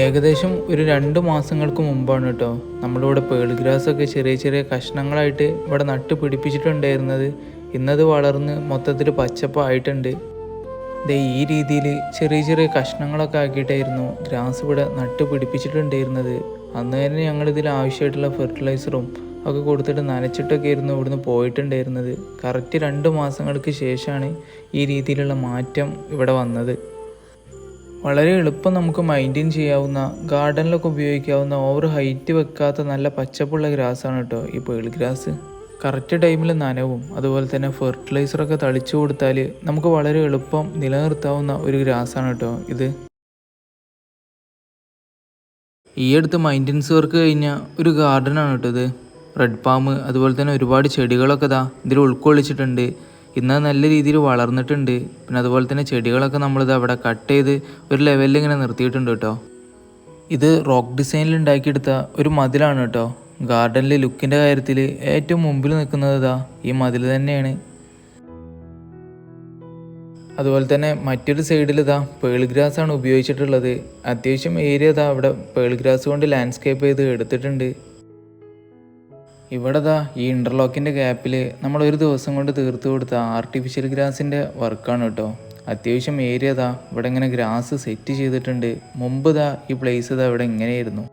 ഏകദേശം ഒരു രണ്ട് മാസങ്ങൾക്ക് മുമ്പാണ് കേട്ടോ. നമ്മളിവിടെ പേൾ ഗ്രാസ് ഒക്കെ ചെറിയ ചെറിയ കഷ്ണങ്ങളായിട്ട് ഇവിടെ നട്ട് പിടിപ്പിച്ചിട്ടുണ്ടായിരുന്നത്. ഇന്നത് വളർന്ന് മൊത്തത്തിൽ പച്ചപ്പായിട്ടുണ്ട്. ദേ ഈ രീതിയിൽ ചെറിയ ചെറിയ കഷ്ണങ്ങളൊക്കെ ആക്കിയിട്ടായിരുന്നു ഗ്രാസ് ഇവിടെ നട്ട് പിടിപ്പിച്ചിട്ടുണ്ടായിരുന്നത്. അന്ന് തന്നെ ഞങ്ങൾ ഇതിൽ ആവശ്യമായിട്ടുള്ള ഫെർട്ടിലൈസറും ഒക്കെ കൊടുത്തിട്ട് നനച്ചിട്ടൊക്കെ ആയിരുന്നു ഇവിടുന്ന് പോയിട്ടുണ്ടായിരുന്നത്. കറക്റ്റ് രണ്ട് മാസങ്ങൾക്ക് ശേഷമാണ് ഈ രീതിയിലുള്ള മാറ്റം ഇവിടെ വന്നത്. വളരെ എളുപ്പം നമുക്ക് മെയിന്റെയിൻ ചെയ്യാവുന്ന ഗാർഡനിലൊക്കെ ഉപയോഗിക്കാവുന്ന ഓവർ ഹൈറ്റ് വെക്കാത്ത നല്ല പച്ചപ്പുള്ള ഗ്രാസാണ് കേട്ടോ ഈ പേൾ ഗ്രാസ്. കറക്റ്റ് ടൈമിൽ നനവും അതുപോലെ തന്നെ ഫെർട്ടിലൈസറൊക്കെ തളിച്ചു കൊടുത്താൽ നമുക്ക് വളരെ എളുപ്പം നിലനിർത്താവുന്ന ഒരു ഗ്രാസാണ് കേട്ടോ ഇത്. ഈ അടുത്ത് മൈന്റനൻസ് വർക്ക് കഴിഞ്ഞ ഒരു ഗാർഡനാണ് കേട്ടോ ഇത്. റെഡ് പാമ്പ് അതുപോലെ തന്നെ ഒരുപാട് ചെടികളൊക്കെ ഇതാ ഇതിൽ ഉൾക്കൊള്ളിച്ചിട്ടുണ്ട്. ഇന്ന് നല്ല രീതിയിൽ വളർന്നിട്ടുണ്ട്. പിന്നെ അതുപോലെ തന്നെ ചെടികളൊക്കെ നമ്മളിത് അവിടെ കട്ട് ചെയ്ത് ഒരു ലെവലിൽ ഇങ്ങനെ നിർത്തിയിട്ടുണ്ട് കേട്ടോ. ഇത് റോക്ക് ഡിസൈനിൽ ഉണ്ടാക്കിയെടുത്ത ഒരു മതിലാണ് കേട്ടോ. ഗാർഡനിലെ ലുക്കിന്റെ കാര്യത്തിൽ ഏറ്റവും മുമ്പിൽ നിൽക്കുന്നത് ഇതാ ഈ മതിൽ തന്നെയാണ്. അതുപോലെ തന്നെ മറ്റൊരു സൈഡിൽ ഇതാ പേൾഗ്രാസ് ആണ് ഉപയോഗിച്ചിട്ടുള്ളത്. അത്യാവശ്യം ഏരിയ ഇതാ അവിടെ പേൾഗ്രാസ് കൊണ്ട് ലാൻഡ്സ്കേപ്പ് ചെയ്ത് എടുത്തിട്ടുണ്ട്. ഇവിടെ ദാ ഈ ഇന്റർലോക്കിന്റെ ഗ്യാപ്പിൽ നമ്മൾ ഒരു ദിവസം കൊണ്ട് തീർത്തു കൊടുത്ത ആർട്ടിഫിഷ്യൽ ഗ്രാസിന്റെ വർക്കാണ് കേട്ടോ അത്യാവശ്യം ഏരിയ ദാ ഇവിടെ ഇങ്ങനെ ഗ്രാസ് സെറ്റ് ചെയ്തിട്ടുണ്ട്. മുമ്പ് ദാ ഈ പ്ലേസ് ദാ ഇവിടെ ഇങ്ങനെയായിരുന്നു.